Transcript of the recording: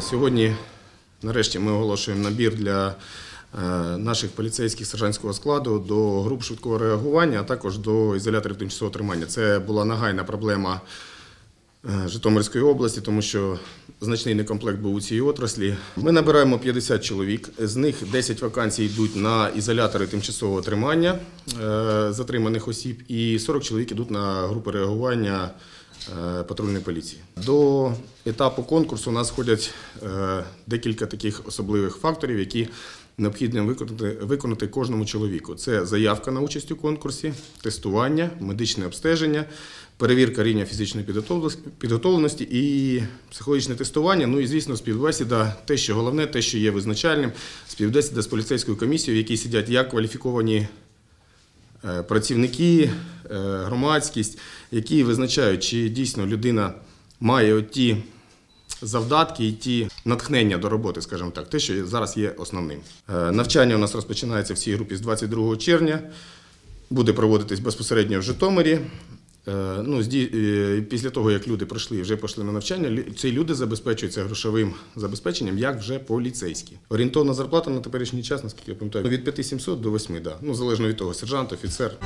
Сьогодні, нарешті, ми оголошуємо набір для е, наших поліцейських сержантського складу до груп швидкого реагування, а також до ізоляторів тимчасового тримання. Це була нагайна проблема е, Житомирської області, тому що значний некомплект був у цій отраслі. Ми набираємо 50 чоловік, з них 10 вакансій йдуть на ізолятори тимчасового тримання е, затриманих осіб, і 40 чоловік йдуть на групи реагування патрульної поліції. До етапу конкурсу у нас входять е, декілька таких особливих факторів, які необхідно виконати, виконати кожному чоловіку. Це заявка на участь у конкурсі, тестування, медичне обстеження, перевірка рівня фізичної підготовленості- і психологічне тестування. Ну і звісно, співбесіда, те, що головне, те, що є визначальним, співбесіда з поліцейською комісією, в якій сидять як кваліфіковані е, працівники, е, громадськість, які визначають, чи дійсно людина має оті завдатки і ті натхнення до роботи, скажімо так, те, що зараз є основним. Е, Навчання у нас розпочинається в цій групі з 22 червня, буде проводитись безпосередньо в Житомирі. Е, Ну, е, після того, як люди пройшли вже пішли на навчання, ці люди забезпечуються грошовим забезпеченням, як вже поліцейські. Орієнтовна зарплата на теперішній час, наскільки я пам'ятаю, від 5700 до 8, да. ну, залежно від того, сержант, офіцер.